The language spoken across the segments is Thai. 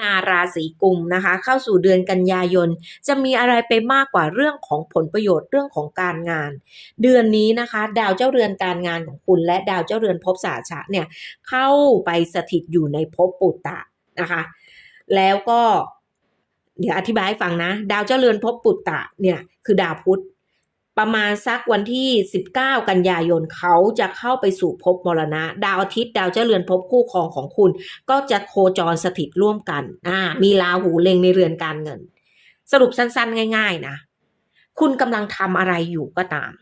นาราศีกุมนะคะ เข้าสู่เดือนกันยายน จะมีอะไรไปมากกว่าเรื่องของผลประโยชน์เรื่องของการงาน เดือนนี้นะคะ ดาวเจ้าเรือนการงานของคุณ และดาวเจ้าเรือนภพสาชะเนี่ยเข้าไปสถิตอยู่ในภพปุตตะนะคะ แล้วก็เดี๋ยวอธิบายให้ฟังนะ ดาวเจ้าเรือนภพปุตตะเนี่ยคือดาวพุธ ประมาณสักวันที่ 19 กันยายนเขาจะเข้าไปสู่ภพมรณะ ดาวอาทิตย์ดาวเจ้าเรือนภพคู่ครองของคุณ ก็จะโคจรสถิตร่วมกันอ่ามีราหูเล็งในเรือนการเงิน สรุปสั้นๆ ง่าย ๆ นะ คุณกำลังทำอะไรอยู่ก็ตาม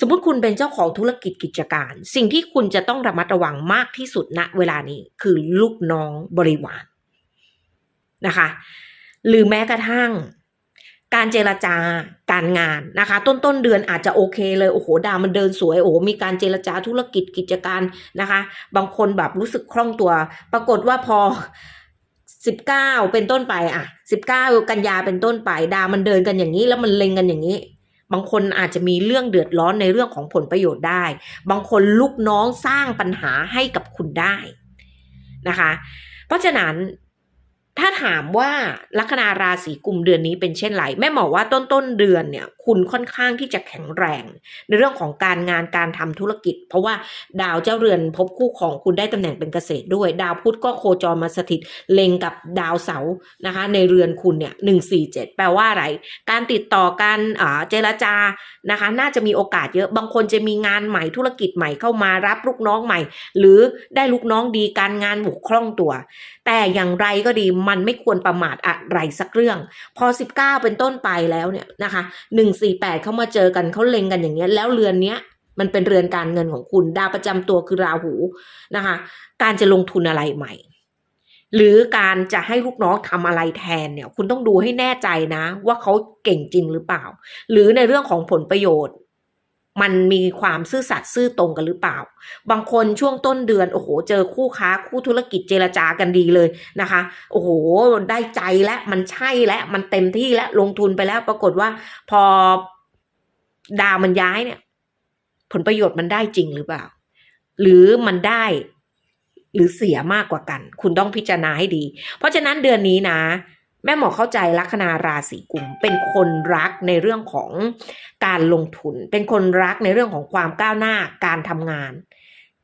สมมติคุณเป็นเจ้าของธุรกิจกิจการ สิ่งที่คุณจะต้องระมัดระวังมากที่สุดณเวลานี้คือลูกน้องบริวารนะคะ หรือแม้กระทั่ง การเจรจาการงานนะคะ ต้นต้นเดือนอาจจะโอเคเลยโอ้โหดาวมันเดินสวยโอ้โหมีการเจรจาธุรกิจกิจการนะคะ บางคนแบบรู้สึกคล่องตัว ปรากฏว่าพอสิบเก้าเป็นต้นไปอะสิบเก้ากันยาเป็นต้นไป ดาวมันเดินกันอย่างนี้แล้วมันเล็งกันอย่างนี้ บางคนอาจจะมีเรื่องเดือดร้อนในเรื่องของผลประโยชน์ได้ บางคนลูกน้องสร้างปัญหาให้กับคุณได้นะคะ เพราะฉะนั้น ถ้าถามว่าลัคนาราศีกุมเดือนนี้เป็นเช่นไรแม่หมอว่าต้นต้นเดือนเนี่ย คุณค่อนข้างที่จะแข็งแรง ในเรื่องของการงานการทำธุรกิจ เพราะว่าดาวเจ้าเรือนพบคู่ของคุณได้ตำแหน่งเป็นเกษตรด้วย ดาวพุธก็โคจรมาสถิตเล็งกับดาวเสาร์นะคะ ในเรือนคุณเนี่ยหนึ่งสี่เจ็ดแปลว่าอะไร การติดต่อการอ่าเจรจานะคะ น่าจะมีโอกาสเยอะบางคนจะมีงานใหม่ธุรกิจใหม่เข้ามารับลูกน้องใหม่ หรือได้ลูกน้องดีการงานบุกคล่องตัว แต่อย่างไรก็ดีมันไม่ควรประมาทอะไรสักเรื่อง พอ 19 เป็นต้นไปแล้วเนี่ยนะคะสี่แปดเข้ามาเจอกันเขาเล็งกันอย่างเงี้ย แล้วเรือนเนี้ยมันเป็นเรือนการเงินของคุณ ดาวประจำตัวคือราหูนะคะ การจะลงทุนอะไรใหม่ หรือการจะให้ลูกน้องทำอะไรแทนเนี่ย คุณต้องดูให้แน่ใจนะ ว่าเขาเก่งจริงหรือเปล่า หรือในเรื่องของผลประโยชน์ มันมีความซื่อสัตย์ซื่อตรงกันหรือเปล่า บางคนช่วงต้นเดือนโอ้โห เจอคู่ค้าคู่ธุรกิจเจรจากันดีเลยนะคะ โอ้โห ได้ใจแล้วมันใช่แล้วมันเต็มที่แล้วลงทุนไปแล้ว ปรากฏว่าพอดาวมันย้ายเนี่ย ผลประโยชน์มันได้จริงหรือเปล่า หรือมันได้หรือเสียมากกว่ากัน คุณต้องพิจารณาให้ดี เพราะฉะนั้นเดือนนี้นะ แม่หมอเข้าใจลัคนาราศีกุมเป็นคนรักในเรื่องของการลงทุน เป็นคนรักในเรื่องของความก้าวหน้าการทำงาน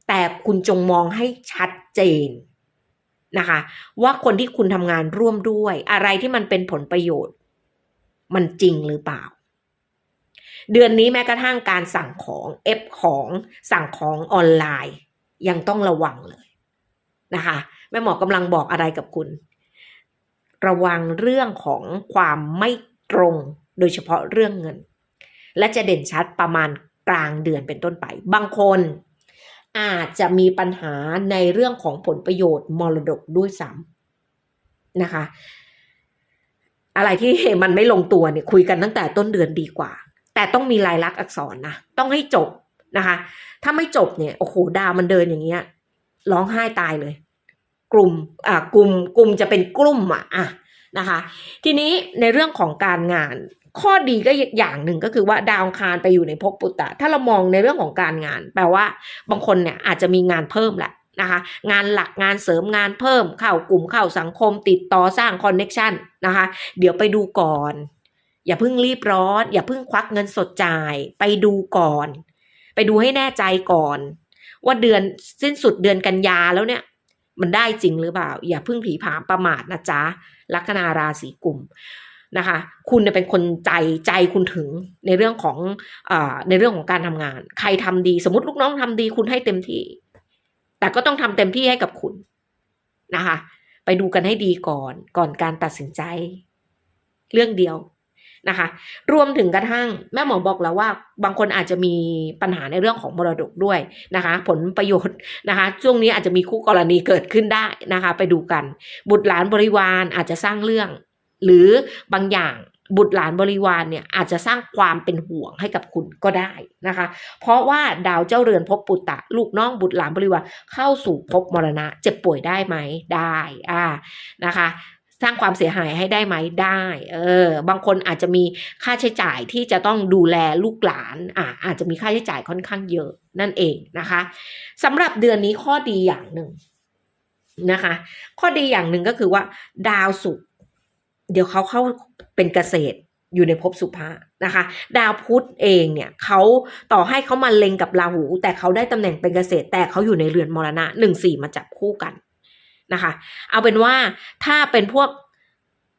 แต่คุณจงมองให้ชัดเจนนะคะ ว่าคนที่คุณทำงานร่วมด้วย อะไรที่มันเป็นผลประโยชน์ มันจริงหรือเปล่า เดือนนี้แม้กระทั่งการสั่งของเอฟของสั่งของออนไลน์ ยังต้องระวังเลยนะคะแม่หมอกำลังบอกอะไรกับคุณ ระวังเรื่องของความไม่ตรง โดยเฉพาะเรื่องเงิน และจะเด่นชัดประมาณกลางเดือนเป็นต้นไป บางคนอาจจะมีปัญหาในเรื่องของผลประโยชน์มรดกด้วยซ้ำนะคะ อะไรที่มันไม่ลงตัวเนี่ยคุยกันตั้งแต่ต้นเดือนดีกว่า แต่ต้องมีลายลักษณ์อักษรนะต้องให้จบนะคะ ถ้าไม่จบเนี่ยโอ้โหดาวมันเดินอย่างเงี้ยร้องไห้ตายเลย กลุ่มอ่ากลุ่มกลุ่มจะเป็นกลุ่มอะอะนะคะ ทีนี้ในเรื่องของการงาน ข้อดีก็อย่างหนึ่งก็คือว่าดาวคารไปอยู่ในภพปุตตะ ถ้าเรามองในเรื่องของการงาน แปลว่าบางคนเนี่ยอาจจะมีงานเพิ่มแหละนะคะงานหลักงานเสริมงานเพิ่มเข้ากลุ่มเข้าสังคมติดต่อสร้างคอนเน็ชันนะคะเดี๋ยวไปดูก่อน อย่าเพิ่งรีบร้อน อย่าเพิ่งควักเงินสดจ่าย ไปดูก่อน ไปดูให้แน่ใจก่อน ว่าเดือนสิ้นสุดเดือนกันยาแล้วเนี่ย มันได้จริงหรือเปล่า อย่าพิ่งผีผามประมาทนะจ๊ะลัคนาราศีกุมนะคะ คุณเนี่ยเป็นคนใจใจคุณถึงในเรื่องของอในเรื่องของการทำงาน ใครทำดีสมมติลูกน้องทำดีคุณให้เต็มที่ แต่ก็ต้องทำเต็มที่ให้กับคุณนะคะ ไปดูกันให้ดีก่อนก่อนการตัดสินใจ เรื่องเดียว นะคะ รวมถึงกระทั่งแม่หมอบอกแล้วว่า บางคนอาจจะมีปัญหาในเรื่องของมรดกด้วยนะคะ ผลประโยชน์นะคะช่วงนี้อาจจะมีคู่กรณีเกิดขึ้นได้นะคะ ไปดูกัน บุตรหลานบริวารอาจจะสร้างเรื่อง หรือบางอย่างบุตรหลานบริวารเนี่ยอาจจะสร้างความเป็นห่วงให้กับคุณก็ได้นะคะ เพราะว่าดาวเจ้าเรือนภพปุตตะ ลูกน้องบุตรหลานบริวารเข้าสู่ภพมรณะ เจ็บป่วยได้ไหมได้อ่านะคะ สร้างความเสียหายให้ได้ไหมได้ เออ บางคนอาจจะมีค่าใช้จ่ายที่จะต้องดูแลลูกหลาน อ่าอาจจะมีค่าใช้จ่ายค่อนข้างเยอะนั่นเองนะคะสำหรับเดือนนี้ข้อดีอย่างหนึ่งนะคะ ข้อดีอย่างหนึ่งก็คือว่า ดาวศุกร์เดี๋ยวเขาเข้าเป็นเกษตรอยู่ในภพสุภานะคะ ดาวพุธเองเนี่ยเขาต่อให้เขามาเล็งกับราหู แต่เขาได้ตำแหน่งเป็นเกษตรแต่เขาอยู่ในเรือนมรณะหนึ่งสี่มาจับคู่กัน นะคะ เอาเป็นว่าถ้าเป็นพวก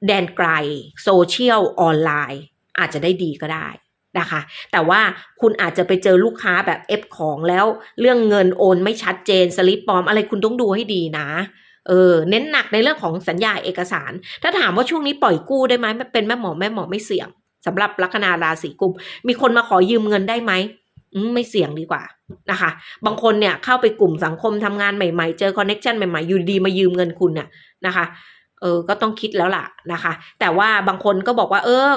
แดนไกลโซเชียลออนไลน์อาจจะได้ดีก็ได้นะคะ แต่ว่าคุณอาจจะไปเจอลูกค้าแบบเอฟของแล้วเรื่องเงินโอนไม่ชัดเจนสลิปปลอมอะไรคุณต้องดูให้ดีนะเออเน้นหนักในเรื่องของสัญญาเอกสาร ถ้าถามว่าช่วงนี้ปล่อยกู้ได้ไหมเป็นแม่หมอแม่หมอไม่เสี่ยงสำหรับลัคนาราศีกุม มีคนมาขอยืมเงินได้ไหมอืม ไม่เสี่ยงดีกว่านะคะ บางคนเนี่ยเข้าไปกลุ่มสังคมทำงานใหม่ๆ เจอคอนเน็ชันใหม่ๆ อยู่ดีมายืมเงินคุณน่ะนะคะเออก็ต้องคิดแล้วล่ะนะคะ แต่ว่าบางคนก็บอกว่า เออ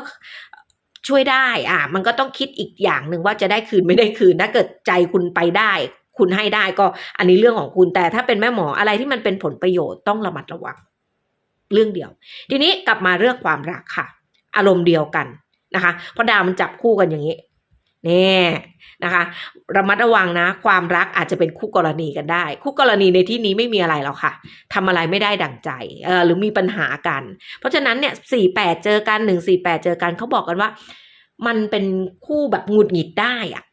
ช่วยได้อะ มันก็ต้องคิดอีกอย่างหนึ่งว่าจะได้คืนไม่ได้คืนถ้าเกิดใจคุณไปได้ คุณให้ได้ก็อันนี้เรื่องของคุณแต่ถ้าเป็นแม่หมออะไรที่มันเป็นผลประโยชน์ต้องระมัดระวังเรื่องเดียว ทีนี้กลับมาเรื่องความรักค่ะ อารมณ์เดียวกันนะคะ เพราะดาวมันจับคู่กันอย่างนี้ นี่นะคะระมัดระวังนะ ความรักอาจจะเป็นคู่กรณีกันได้ คู่กรณีในที่นี้ไม่มีอะไรหรอกค่ะทำอะไรไม่ได้ดั่งใจเออหรือมีปัญหากัน เพราะฉะนั้นเนี่ยสี่แปดเจอกันหนึ่งสี่แปดเจอกันเขาบอกกันว่า มันเป็นคู่แบบหงุดหงิดได้อะ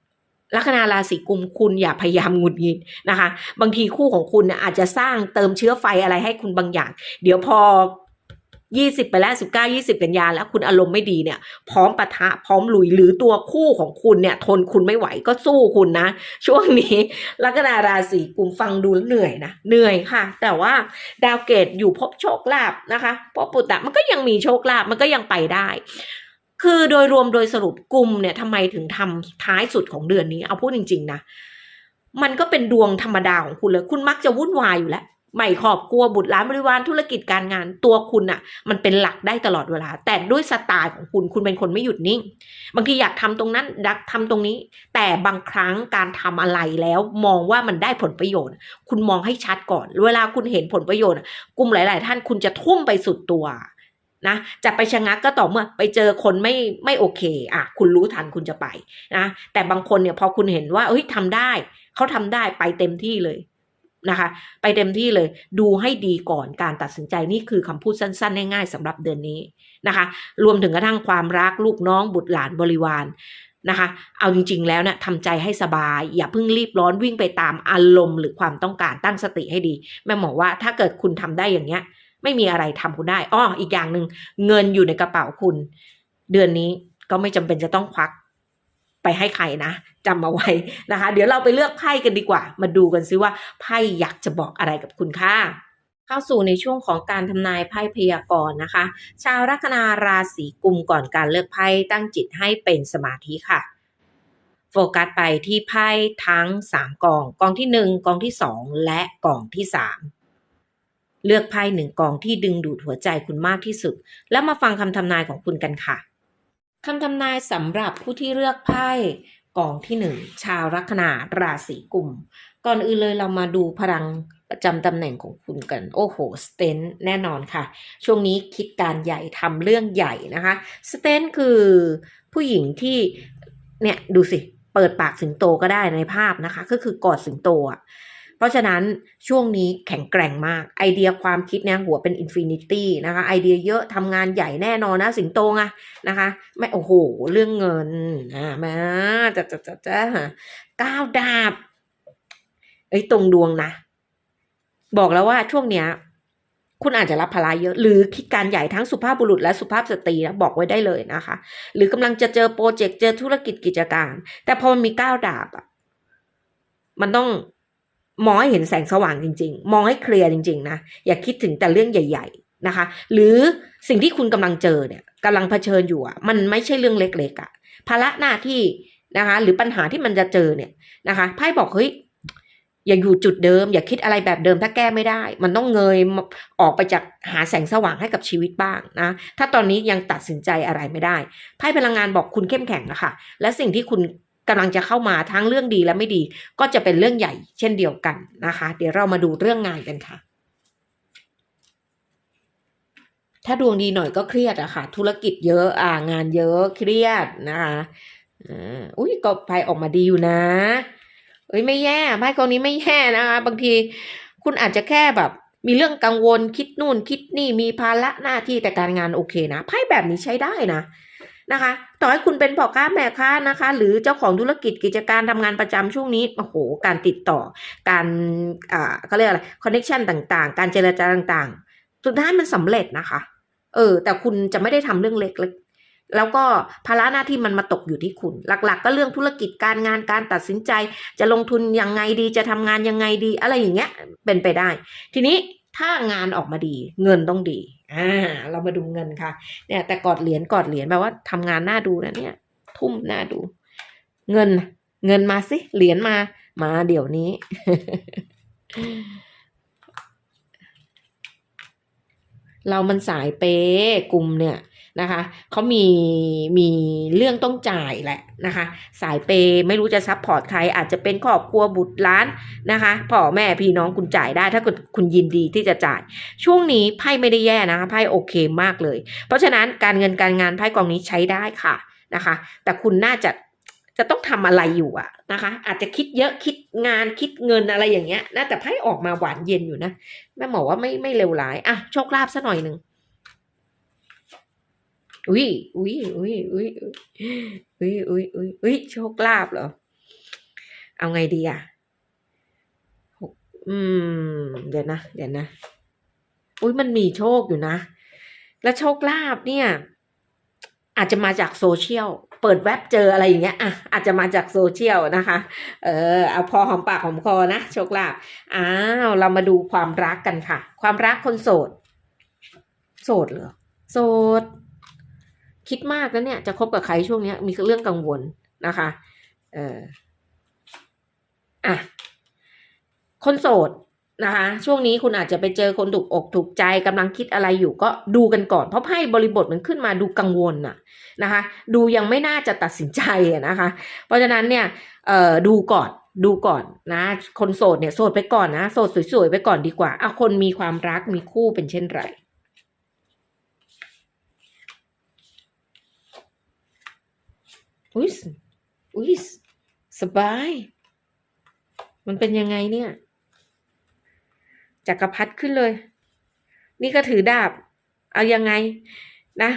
ลัคนาราศีกุมคุณอย่าพยายามหงุดหงิดนะคะ บางทีคู่ของคุณอาจจะสร้างเติมเชื้อไฟอะไรให้คุณบางอย่าง เดี๋ยวพอ ยี่สิบไปแล้วสิบเก้ายี่สิบกันยาแล้วคุณอารมณ์ไม่ดีเนี่ย พร้อมปะทะพร้อมลุยหรือตัวคู่ของคุณเนี่ย ทนคุณไม่ไหวก็สู้คุณนะ ช่วงนี้ลัคนาราศีกุมฟังดูแล้วเหนื่อยนะเหนื่อยค่ะ แต่ว่าดาวเกตอยู่พบโชคลาภนะคะเพราะปุตตะมันก็ยังมีโชคลาภมันก็ยังไปได้คือโดยรวมโดยสรุปกลุ่มเนี่ยทำไมถึงทำท้ายสุดของเดือนนี้ เอาพูดจริง ๆ นะ มันก็เป็นดวงธรรมดาของคุณเลย คุณมักจะวุ่นวายอยู่แล้ว ใหม่ครอบครัวบุตรหลานบริวารธุรกิจการงานตัวคุณอะมันเป็นหลักได้ตลอดเวลา แต่ด้วยสไตล์ของคุณคุณเป็นคนไม่หยุดนิ่ง บางทีอยากทำตรงนั้นดักทำตรงนี้ แต่บางครั้งการทำอะไรแล้วมองว่ามันได้ผลประโยชน์ คุณมองให้ชัดก่อน เวลาคุณเห็นผลประโยชน์กลุ่มหลาย ๆ ท่านคุณจะทุ่มไปสุดตัวนะจะไปชะงักก็ต่อเมื่อไปเจอคนไม่ไม่โอเคอะคุณรู้ทันคุณจะไปนะแต่บางคนเนี่ยพอคุณเห็นว่าเฮ้ยทำได้เขาทำได้ไปเต็มที่เลย นะคะ ไปเต็มที่เลยดูให้ดีก่อนการตัดสินใจนี่คือคำพูดสั้น ๆ ง่ายๆสำหรับเดือนนี้นะคะ รวมถึงกระทั่งความรักลูกน้องบุตรหลานบริวารนะคะ เอาจริง ๆ แล้วเนี่ยทำใจให้สบาย อย่าเพิ่งรีบร้อนวิ่งไปตามอารมณ์หรือความต้องการตั้งสติให้ดี แม่หมอว่าถ้าเกิดคุณทำได้อย่างเงี้ย ไม่มีอะไรทำคุณได้อ้ออีกอย่างหนึ่งเงินอยู่ในกระเป๋าคุณ เดือนนี้ก็ไม่จำเป็นจะต้องควัก ไปให้ใครนะจำมาไว้นะคะ เดี๋ยวเราไปเลือกไพ่กันดีกว่า มาดูกันซิว่าไพ่อยากจะบอกอะไรกับคุณค่ะเข้าสู่ในช่วงของการทำนายไพ่พยากรณ์นะคะ ชาวลัคนาราศีกุมก่อนการเลือกไพ่ตั้งจิตให้เป็นสมาธิค่ะ โฟกัสไปที่ไพ่ทั้ง 3กอง กองที่ 1 กองที่ 2 และกองที่ 3 เลือกไพ่หนึ่งกองที่ดึงดูดหัวใจคุณมากที่สุด แล้วมาฟังคำทำนายของคุณกันค่ะ คำทำนายสำหรับผู้ที่เลือกไพ่กองที่1ชาวลัคนาราศีกุม ก่อนอื่นเลยเรามาดูพลังประจำตำแหน่งของคุณกัน โอ้โห สเตนแน่นอนค่ะ ช่วงนี้คิดการใหญ่ทำเรื่องใหญ่นะคะ สเตนคือผู้หญิงที่เนี่ยดูสิ เปิดปากสิงโตก็ได้ในภาพนะคะ ก็คือกอดสิงโตอะ ราะฉะนั้นช่วงนี้แข็งแกร่งมาก ไอเดียความคิดเนี่ยหัวเป็นอินฟินิตี้นะคะไอเดียเยอะทำงานใหญ่แน่นอนนะสิงโตไงนะคะไม่โอ้โห เรื่องเงินอ่ามาจะจะจะจะก้าวดาบไอ้ตรงดวงนะ บอกแล้วว่าช่วงเนี้ยคุณอาจจะรับภาระเยอะ หรือคิดการใหญ่ทั้งสุภาพบุรุษและสุภาพสตรีนะบอกไว้ได้เลยนะคะ หรือกำลังจะเจอโปรเจกต์เจอธุรกิจกิจการ แต่พอมันมีก้าวดาบอะมันต้อง มองให้เห็นแสงสว่างจริง ๆ มองให้เคลียร์จริง ๆ นะ อย่าคิดถึงแต่เรื่องใหญ่ ๆ นะคะ หรือสิ่งที่คุณกำลังเจอเนี่ยกำลังเผชิญอยู่อะมันไม่ใช่เรื่องเล็กๆอะ ภาระหน้าที่นะคะ หรือปัญหาที่มันจะเจอเนี่ยนะคะไพ่บอกเฮ้ยอย่าอยู่จุดเดิม อย่าคิดอะไรแบบเดิมถ้าแก้ไม่ได้ มันต้องเงยออกไปจากหาแสงสว่างให้กับชีวิตบ้างนะ ถ้าตอนนี้ยังตัดสินใจอะไรไม่ได้ไพ่พลังงานบอกคุณเข้มแข็งนะคะและสิ่งที่คุณ กำลังจะเข้ามาทั้งเรื่องดีและไม่ดี ก็จะเป็นเรื่องใหญ่เช่นเดียวกันนะคะ เดี๋ยวเรามาดูเรื่องงานกันค่ะ ถ้าดวงดีหน่อยก็เครียดอะค่ะ ธุรกิจเยอะอ่างานเยอะเครียดนะคะอุ้ยก็ไพ่ออกมาดีอยู่นะเอ้ยไม่แย่ไพ่กองนี้ไม่แย่นะคะ บางทีคุณอาจจะแค่แบบมีเรื่องกังวลคิดนู่นคิดนี่มีภาระหน้าที่แต่การงานโอเคนะไพ่แบบนี้ใช้ได้นะ นะคะ ต่อให้คุณเป็นพ่อค้าแม่ค้านะคะ หรือเจ้าของธุรกิจกิจการทำงานประจำช่วงนี้โอ้โหการติดต่อ การอ่าเขาเรียกอะไรคอนเน็ชันต่างๆ การเจรจาต่างๆ สุดท้ายมันสำเร็จนะคะ เออ แต่คุณจะไม่ได้ทำเรื่องเล็กแล้วก็ภาระหน้าที่มันมาตกอยู่ที่คุณ หลักๆก็เรื่องธุรกิจการงานการตัดสินใจ จะลงทุนยังไงดีจะทำงานยังไงดี อะไรอย่างเงี้ยเป็นไปได้ ทีนี้ถ้างานออกมาดี เงินต้องดี อ่าเรามาดูเงินค่ะ เนี่ย แต่กอดเหรียญกอดเหรียญแปลว่าทำงานน่าดูนะเนี่ย ทุ่มน่าดู เงิน เงินมาสิเหรียญมา มาเดี๋ยวนี้ เรามันสายเป๊กลุ่มเนี่ย นะคะเขามีมีเรื่องต้องจ่ายแหละนะคะ สายเปย์ไม่รู้จะซัพพอร์ตใครอาจจะเป็นครอบครัวบุตรล้านนะคะพ่อแม่พี่น้องคุณจ่ายได้ ถ้าคุณคุณยินดีที่จะจ่าย ช่วงนี้ไพ่ไม่ได้แย่นะคะไพ่โอเคมากเลย เพราะฉะนั้นการเงินการงานไพ่กองนี้ใช้ได้ค่ะนะคะ แต่คุณน่าจะจะต้องทำอะไรอยู่อะนะคะ อาจจะคิดเยอะคิดงานคิดเงินอะไรอย่างเงี้ยนะแต่ไพ่ออกมาหวานเย็นอยู่นะแม่หมอว่าไม่ไม่เลวร้ายอะโชคลาภซะหน่อยหนึ่ง อุ้ยอุ้ยอุ้ยอุ้ยอุ้ยอุ้ยอุ้ยอุ้ยโชคลาภเหรอ เอาไงดีอะหกอืม เดี๋ยวนะ เดี๋ยวนะ อุ้ยมันมีโชคอยู่นะ แล้วโชคลาภเนี่ย อาจจะมาจากโซเชียล เปิดเว็บเจออะไรอย่างเงี้ย อะ อาจจะมาจากโซเชียลนะคะ เออ เอาพอหอมปากหอมคอนะ โชคลาภ อ้าว เรามาดูความรักกันค่ะ ความรักคนโสด โสดเหรอ โสด คิดมากนะเนี่ยจะคบกับใครช่วงนี้มีเรื่องกังวลนะคะ เอออะ คนโสดนะคะ ช่วงนี้คุณอาจจะไปเจอคนถูกอกถูกใจกำลังคิดอะไรอยู่ก็ดูกันก่อน เพราะไพ่บริบทมันขึ้นมาดูกังวลน่ะนะคะ ดูยังไม่น่าจะตัดสินใจนะคะ เพราะฉะนั้นเนี่ย เอ่อดูก่อนดูก่อนนะ คนโสดเนี่ยโสดไปก่อนนะ โสดสวยๆไปก่อนดีกว่าอะคนมีความรักมีคู่เป็นเช่นไร อุ้ยสอุ้ยสสบาย มันเป็นยังไงเนี่ยจักรพรรดิขึ้นเลย นี่ก็ถือดาบ เอายังไงนะ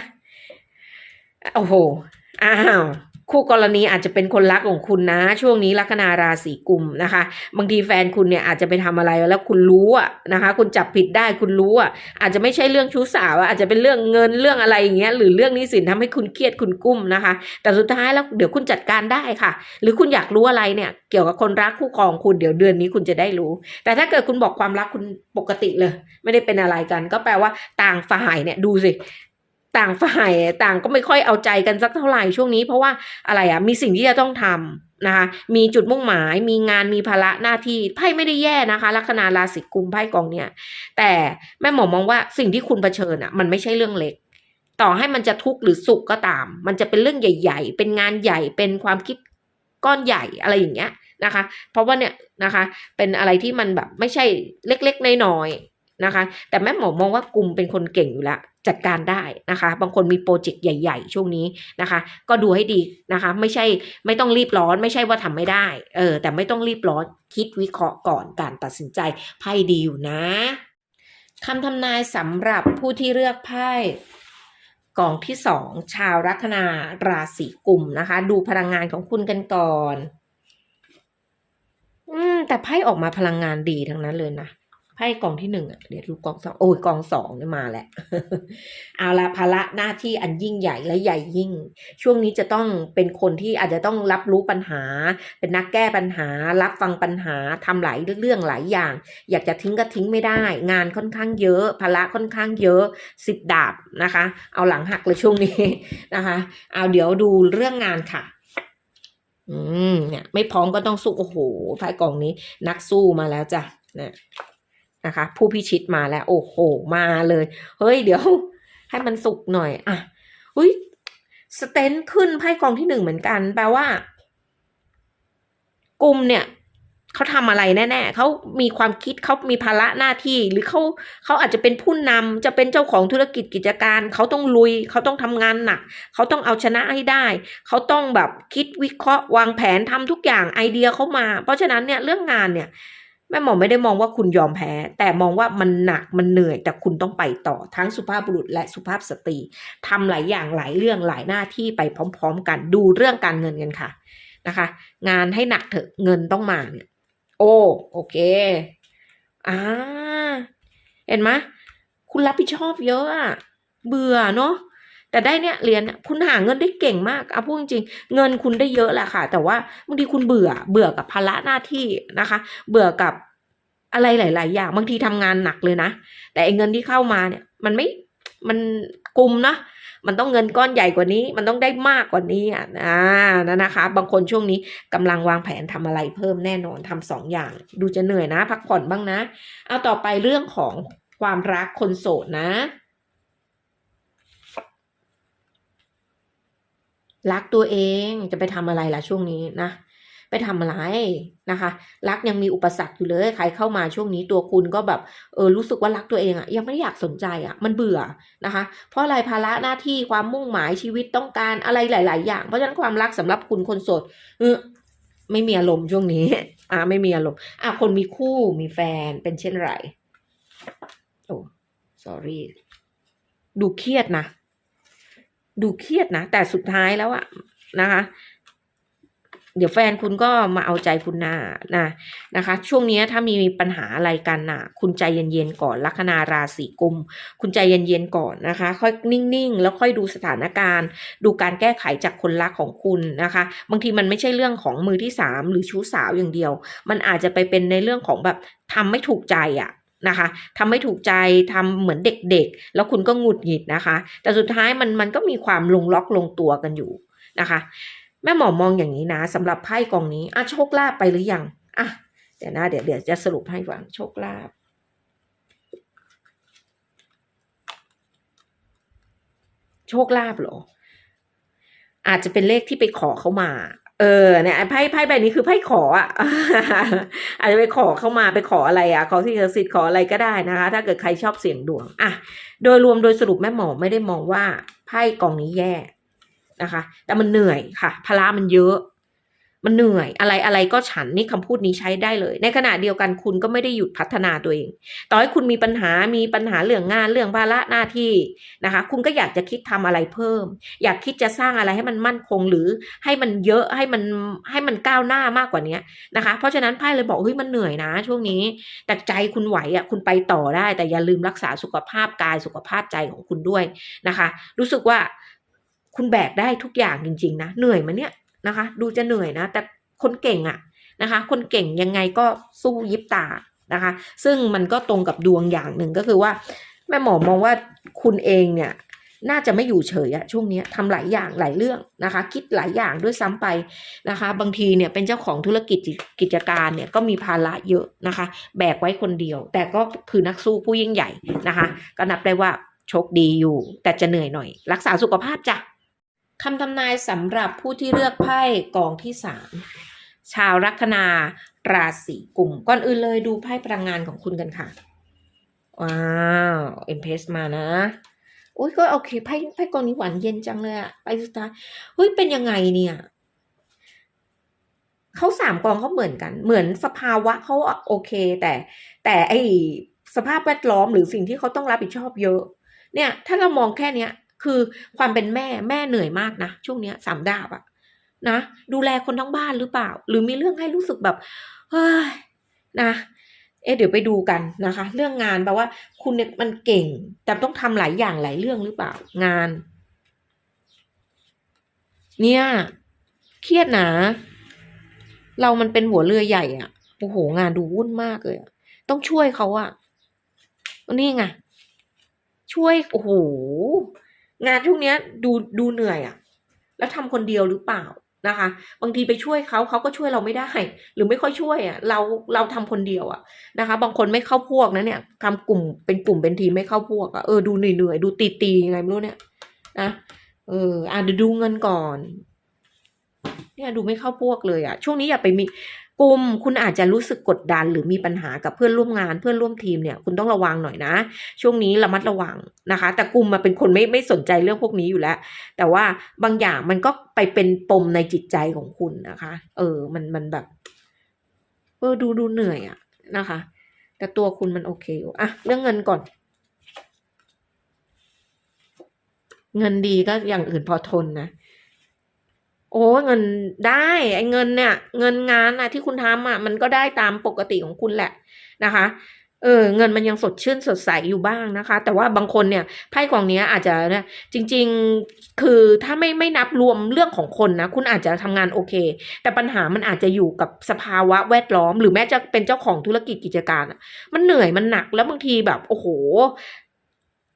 โอ้โห อ้าว คู่กรณีอาจจะเป็นคนรักของคุณนะ ช่วงนี้ลัคนาราศีกุมนะคะ บางทีแฟนคุณเนี่ยอาจจะไปทำอะไรแล้วคุณรู้อะนะคะ คุณจับผิดได้คุณรู้อะอาจจะไม่ใช่เรื่องชู้สาวอะอาจจะเป็นเรื่องเงินเรื่องอะไรอย่างเงี้ยหรือเรื่องนี้สินทำให้คุณเครียดคุณกุ้มนะคะ แต่สุดท้ายแล้วเดี๋ยวคุณจัดการได้ค่ะ หรือคุณอยากรู้อะไรเนี่ยเกี่ยวกับคนรักคู่ครองคุณเดี๋ยวเดือนนี้คุณจะได้รู้ แต่ถ้าเกิดคุณบอกความรักคุณปกติเลย ไม่ได้เป็นอะไรกัน ก็แปลว่าต่างฝ่ายเนี่ยดูสิ ต่างฝ่ายต่างก็ไม่ค่อยเอาใจกันสักเท่าไหร่ช่วงนี้ เพราะว่าอะไรอะมีสิ่งที่จะต้องทำนะคะมีจุดมุ่งหมายมีงานมีภาระหน้าที่ไพ่ไม่ได้แย่นะคะลัคนาราศีกุมไพ่กองเนี่ย แต่แม่หมอมองว่าสิ่งที่คุณเผชิญอะมันไม่ใช่เรื่องเล็ก ต่อให้มันจะทุกข์หรือสุขก็ตาม มันจะเป็นเรื่องใหญ่ ๆ เป็นงานใหญ่เป็นความคิดก้อนใหญ่อะไรอย่างเงี้ยนะคะ เพราะว่าเนี่ยนะคะ เป็นอะไรที่มันแบบไม่ใช่เล็กๆน้อยๆ นะคะ แต่แม่หมอมองว่ากลุ่มเป็นคนเก่งอยู่แล้วจัดการได้นะคะ บางคนมีโปรเจกต์ใหญ่ ๆ ช่วงนี้นะคะ ก็ดูให้ดีนะคะ ไม่ใช่ไม่ต้องรีบร้อน ไม่ใช่ว่าทำไม่ได้ เออ แต่ไม่ต้องรีบร้อน คิดวิเคราะห์ก่อนการตัดสินใจไพ่ดีอยู่นะคำทำนายสำหรับผู้ที่เลือกไพ่กล่องที่สองชาวลัคนาราศีกุมนะคะ ดูพลังงานของคุณกันก่อน อืม แต่ไพ่ออกมาพลังงานดีทั้งนั้นเลยนะ ไพ่กองที่หนึ่งเดี๋ยวดูกองสองโอ้ยกองสองเนี่ยมาแหละเอาละภาระหน้าที่อันยิ่งใหญ่และใหญ่ยิ่ง ช่วงนี้จะต้องเป็นคนที่อาจจะต้องรับรู้ปัญหา เป็นนักแก้ปัญหา รับฟังปัญหาทำหลายเรื่องหลายอย่าง อยากจะทิ้งก็ทิ้งไม่ได้ งานค่อนข้างเยอะ ภาระค่อนข้างเยอะสิบดาบนะคะ เอาหลังหักเลยช่วงนี้นะคะ เอาเดี๋ยวดูเรื่องงานค่ะอืมเนี่ยไม่พร้อมก็ต้องสู้โอ้โหไพ่กองนี้ นักสู้มาแล้วจ้ะเนี่ย นะคะ ผู้พิชิตมาแล้ว โอ้โห มาเลย เฮ้ย เดี๋ยว ให้มันสุกหน่อย อะอุ้ยสเตนขึ้นไพ่กองที่หนึ่งเหมือนกัน แปลว่า กลุ่มเนี่ยเขาทำอะไรแน่ๆเขามีความคิดเขามีภาระหน้าที่หรือเขาเขาอาจจะเป็นผู้นำจะเป็นเจ้าของธุรกิจกิจการ เขาต้องลุย เขาต้องทำงานหนัก เขาต้องเอาชนะให้ได้ เขาต้องแบบคิดวิเคราะห์วางแผนทำทุกอย่างไอเดียเขามา เพราะฉะนั้นเนี่ยเรื่องงานเนี่ย แม่หมอไม่ได้มองว่าคุณยอมแพ้ แต่มองว่ามันหนักมันเหนื่อย แต่คุณต้องไปต่อทั้งสุภาพบุรุษและสุภาพสตรีทำหลายอย่างหลายเรื่องหลายหน้าที่ไปพร้อม ๆ กันดูเรื่องการเงินกันค่ะนะคะ งานให้หนักเถอะเงินต้องมาเนี่ยโอ้โอเคอ่าเห็นไหมคุณรับผิดชอบเยอะอะเบื่อเนาะ แต่ได้เนี่ยเรียนคุณหาเงินได้เก่งมากเอาพูดจริงเงินคุณได้เยอะแหละค่ะ แต่ว่าบางทีคุณเบื่อเบื่อกับภาระหน้าที่นะคะ เบื่อกับอะไรหลาย ๆ อย่างบางทีทำงานหนักเลยนะ แต่ไอ้เงินที่เข้ามาเนี่ย มันไม่มันกลุ่มนะมันต้องเงินก้อนใหญ่กว่านี้ มันต้องได้มากกว่านี้อะอ่านะนะคะ บางคนช่วงนี้กำลังวางแผนทำอะไรเพิ่มแน่นอนทำสองอย่าง ดูจะเหนื่อยนะ พักผ่อนบ้างนะ เอาต่อไปเรื่องของความรักคนโสดนะ รักตัวเองจะไปทำอะไรล่ะช่วงนี้นะ ไปทำอะไรนะคะ รักยังมีอุปสรรคอยู่เลยใครเข้ามาช่วงนี้ตัวคุณก็แบบเออรู้สึกว่ารักตัวเองอะยังไม่อยากสนใจอะมันเบื่อนะคะ เพราะอะไรภาระหน้าที่ความมุ่งหมายชีวิตต้องการอะไรหลาย ๆ อย่าง เพราะฉะนั้นความรักสำหรับคุณคนโสดเออไม่มีอารมณ์ช่วงนี้ อ่าไม่มีอารมณ์อะคนมีคู่มีแฟนเป็นเช่นไรโอ้ sorry ดูเครียดนะ ดูเครียดนะ แต่สุดท้ายแล้วอะนะคะ เดี๋ยวแฟนคุณก็มาเอาใจคุณนะนะนะคะ ช่วงนี้ถ้ามีปัญหาอะไรกันน่ะคุณใจเย็นๆก่อนลัคนาราศีกุม คุณใจเย็นๆก่อนนะคะ ค่อยนิ่งๆ แล้วค่อยดูสถานการณ์ ดูการแก้ไขจากคนรักของคุณนะคะ บางทีมันไม่ใช่เรื่องของมือที่สามหรือชู้สาวอย่างเดียว มันอาจจะไปเป็นในเรื่องของแบบทำไม่ถูกใจอะ นะคะทำไม่ถูกใจทำเหมือนเด็กๆ แล้วคุณก็หงุดหงิดนะคะ แต่สุดท้ายมันมันก็มีความลงล็อกลงตัวกันอยู่นะคะ แม่หมอมองอย่างนี้นะสำหรับไพ่กองนี้อะโชคลาภไปหรือยังอะเดี๋ยวนะเดี๋ยวเดี๋ยวจะสรุปให้ฟังโชคลาภโชคลาภหรอ อาจจะเป็นเลขที่ไปขอเขามา เออเนี่ยไพ่ไพ่ใบนี้คือไพ่ขออะอาจจะไปขอเข้ามาไปขออะไรอะขอที่ศักดิ์สิทธิ์ขออะไรก็ได้นะคะ ถ้าเกิดใครชอบเสียงดวงอะโดยรวมโดยสรุปแม่หมอไม่ได้มองว่าไพ่กองนี้แย่นะคะ แต่มันเหนื่อยค่ะภาระมันเยอะ มันเหนื่อยอะไรอะไรก็ฉันนี่คำพูดนี้ใช้ได้เลย ในขณะเดียวกันคุณก็ไม่ได้หยุดพัฒนาตัวเอง ต่อให้คุณมีปัญหามีปัญหาเรื่องงานเรื่องภาระหน้าที่นะคะ คุณก็อยากจะคิดทำอะไรเพิ่ม อยากคิดจะสร้างอะไรให้มันมั่นคงหรือให้มันเยอะให้มันให้มันก้าวหน้ามากกว่านี้นะคะ เพราะฉะนั้นไพ่เลยบอกเฮ้ยมันเหนื่อยนะ ช่วงนี้ แต่ใจคุณไหวอะคุณไปต่อได้ แต่อย่าลืมรักษาสุขภาพกายสุขภาพใจของคุณด้วยนะคะ รู้สึกว่าคุณแบกได้ทุกอย่างจริง ๆ นะ เหนื่อยมาเนี่ย นะคะ ดูจะเหนื่อยนะ แต่คนเก่งอะนะคะ คนเก่งยังไงก็สู้ยิบตานะคะ ซึ่งมันก็ตรงกับดวงอย่างหนึ่งก็คือว่า แม่หมอมองว่าคุณเองเนี่ยน่าจะไม่อยู่เฉยอะช่วงนี้ทำหลายอย่างหลายเรื่องนะคะ คิดหลายอย่างด้วยซ้ำไปนะคะ บางทีเนี่ยเป็นเจ้าของธุรกิจกิจการเนี่ยก็มีภาระเยอะนะคะ แบกไว้คนเดียว แต่ก็คือนักสู้ผู้ยิ่งใหญ่นะคะ ก็นับได้ว่าโชคดีอยู่ แต่จะเหนื่อยหน่อย รักษาสุขภาพจ้ะ คำทำนายสำหรับผู้ที่เลือกไพ่กองที่สามชาวลัคนาราศีกุมก่อนอื่นเลยดูไพ่พลังงานของคุณกันค่ะ ว้าวเอ็มเพสมานะโอ้ยก็โอเคไพ่ไพ่กองนี้หวานเย็นจังเลยอะไปสุดท้ายเฮ้ยเป็นยังไงเนี่ยเขาสามกองเขาเหมือนกัน เหมือนสภาวะเขาโอเค แต่ แต่ไอสภาพแวดล้อมหรือสิ่งที่เขาต้องรับผิดชอบเยอะ เนี่ย ถ้าเรามองแค่เนี้ย คือความเป็นแม่แม่เหนื่อยมากนะช่วงเนี้ยสามดาบอะนะดูแลคนทั้งบ้านหรือเปล่า หรือมีเรื่องให้รู้สึกแบบเฮ้ยนะเอ๊ะเดี๋ยวไปดูกันนะคะ เรื่องงานแปลว่า คุณเนี่ยมันเก่ง แต่ต้องทำหลายอย่างหลายเรื่องหรือเปล่า งาน เนี่ย เครียดนะเรามันเป็นหัวเรือใหญ่อะโอ้โหงานดูวุ่นมากเลยต้องช่วยเขาอะนี่ไงช่วยโอ้โห งานช่วงเนี้ยดูดูเหนื่อยอะแล้วทำคนเดียวหรือเปล่านะคะ บางทีไปช่วยเขาเขาก็ช่วยเราไม่ได้ หรือไม่ค่อยช่วยอะเราเราทำคนเดียวอะนะคะ บางคนไม่เข้าพวกนะเนี่ยทำกลุ่มเป็นกลุ่มเป็นทีไม่เข้าพวกอะเออดูเหนื่อยๆดูตีตียังไงไม่รู้เนี่ยนะเอออะเดี๋ยวดูเงินก่อน เนี่ยดูไม่เข้าพวกเลยอะ ช่วงนี้อย่าไปมี กลุ่มคุณอาจจะรู้สึกกดดัน หรือมีปัญหากับเพื่อนร่วมงานเพื่อนร่วมทีมเนี่ยคุณต้องระวังหน่อยนะ ช่วงนี้ระมัดระวังนะคะ แต่กลุ่มมาเป็นคนไม่ไม่สนใจเรื่องพวกนี้อยู่แล้ว แต่ว่าบางอย่างมันก็ไปเป็นปมในจิตใจของคุณนะคะ เออ มันมันแบบเออดูดูเหนื่อยอะ่ะนะคะ แต่ตัวคุณมันโอเคอยู่อะเรื่องเงินก่อน เงินดีก็อย่างอื่นพอทนนะ โอ้เงินได้ไอ้เงินเนี่ย เงินงานอะที่คุณทำอะมันก็ได้ตามปกติของคุณแหละนะคะ เออ เงินมันยังสดชื่นสดใสอยู่บ้างนะคะ แต่ว่าบางคนเนี่ยไพ่กองเนี้ยอาจจะเนี่ยจริง ๆคือถ้าไม่ไม่นับรวมเรื่องของคนนะคุณอาจจะทำงานโอเค แต่ปัญหามันอาจจะอยู่กับสภาวะแวดล้อม หรือแม้จะเป็นเจ้าของธุรกิจกิจการอะมันเหนื่อยมันหนักแล้วบางทีแบบ โอ้โห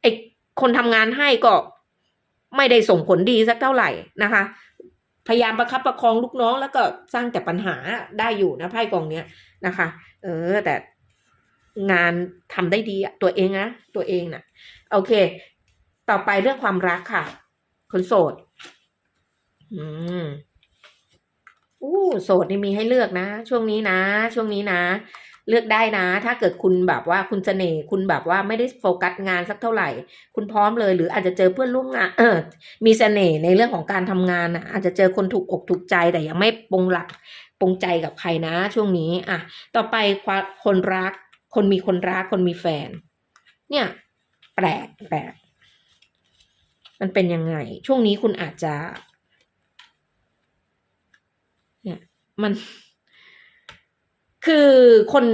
ไอคนทำงานให้ก็ไม่ได้ส่งผลดีสักเท่าไหร่นะคะ พยายามประคับประคองลูกน้องแล้วก็สร้างแต่ปัญหาได้อยู่นะไพ่กองเนี้ยนะคะ เออ แต่งานทำได้ดีอะตัวเองนะตัวเองนะโอเค ต่อไปเรื่องความรักค่ะ คนโสด อืมอู้โสดนี่มีให้เลือกนะ ช่วงนี้นะ ช่วงนี้นะ เลือกได้นะ ถ้าเกิดคุณแบบว่าคุณเสน่ห์คุณแบบว่าไม่ได้โฟกัสงานสักเท่าไหร่ คุณพร้อมเลยหรืออาจจะเจอเพื่อนร่วมงานเออมีเสน่ห์ในเรื่องของการทำงานนะอาจจะเจอคนถูกอกถูกใจแต่ยังไม่ปรงหลักปรงใจกับใครนะ ช่วงนี้อะต่อไปคคนรัก คนมีคนรักคนมีแฟน เนี่ย แปลกแปลกมันเป็นยังไง ช่วงนี้คุณอาจจะ เนี่ยมัน คือคน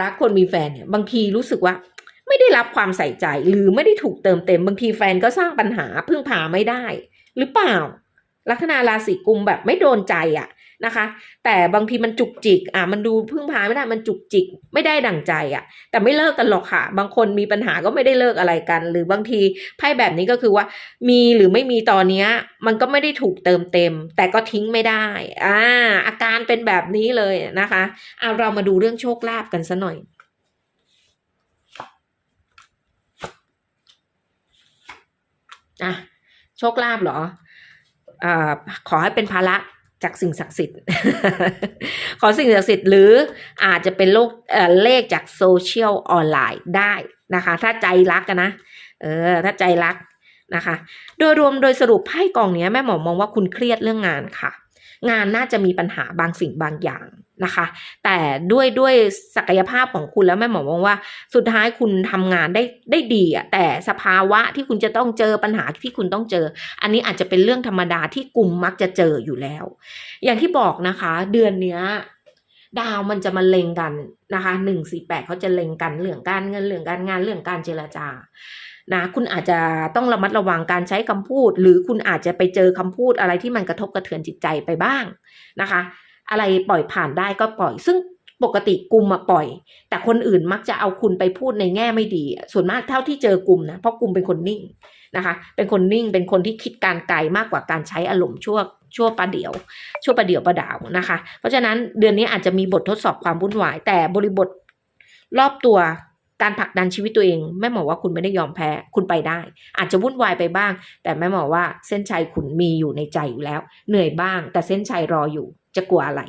รักคนมีแฟนเนี่ยบางทีรู้สึกว่า ไม่ได้รับความใส่ใจหรือไม่ได้ถูกเติมเต็ม บางทีแฟนก็สร้างปัญหาพึ่งพาไม่ได้ หรือเปล่าลัคนาราศีกุมแบบไม่โดนใจอะ นะคะ แต่บางทีมันจุกจิกอะมันดูพึ่งพาไม่ได้มันจุกจิกไม่ได้ดั่งใจอะ แต่ไม่เลิกกันหรอกค่ะ บางคนมีปัญหาก็ไม่ได้เลิกอะไรกัน หรือบางทีไพ่แบบนี้ก็คือว่า มีหรือไม่มีตอนเนี้ย มันก็ไม่ได้ถูกเติมเต็ม แต่ก็ทิ้งไม่ได้อ่าอาการเป็นแบบนี้เลยนะคะเอาเรามาดูเรื่องโชคลาภกันซะหน่อยอะโชคลาภเหรออ่าขอให้เป็นภาระ จากสิ่งศักดิ์สิทธิ์ ขอสิ่งศักดิ์สิทธิ์หรืออาจจะเป็นโลกเเลขจากโซเชียลออนไลน์ได้นะคะ ถ้าใจรักกันนะเออถ้าใจรักนะคะ โดยรวมโดยสรุปไพ่กองนี้แม่หมอมองว่าคุณเครียดเรื่องงานค่ะ งานน่าจะมีปัญหาบางสิ่งบางอย่างนะคะ แต่ด้วยด้วยศักยภาพของคุณแล้วแม่หมอมองว่า สุดท้ายคุณทำงานได้ได้ดีอะแต่สภาวะที่คุณจะต้องเจอปัญหาที่คุณต้องเจอ อันนี้อาจจะเป็นเรื่องธรรมดาที่กลุ่มมักจะเจออยู่แล้ว อย่างที่บอกนะคะ เดือนเนี้ยดาวมันจะมาเล็งกันนะคะหนึ่งสี่แปดเขาจะเล็งกันเรื่องการเงินเรื่องการงานเรื่องการเจรจา นะคุณอาจจะต้องระมัดระวังการใช้คำพูด หรือคุณอาจจะไปเจอคำพูดอะไรที่มันกระทบกระเทือนจิตใจไปบ้างนะคะ อะไรปล่อยผ่านได้ก็ปล่อย ซึ่งปกติกลุ่มมาปล่อย แต่คนอื่นมักจะเอาคุณไปพูดในแง่ไม่ดี ส่วนมากเท่าที่เจอกลุ่มนะเพราะกลุ่มเป็นคนนิ่งนะคะ เป็นคนนิ่งเป็นคนที่คิดการไกลมากกว่าการใช้อารมณ์ชั่วชั่วประเดี๋ยว ชั่วประเดี๋ยวประดาวนะคะ เพราะฉะนั้นเดือนนี้อาจจะมีบททดสอบความวุ่นวายแต่บริบทรอบตัว การผลักดันชีวิตตัวเองแม่หมอว่าคุณไม่ได้ยอมแพ้คุณไปได้ อาจจะวุ่นวายไปบ้าง แต่แม่หมอว่าเส้นชัยคุณมีอยู่ในใจอยู่แล้ว เหนื่อยบ้าง แต่เส้นชัยรออยู่จะกลัวอะไร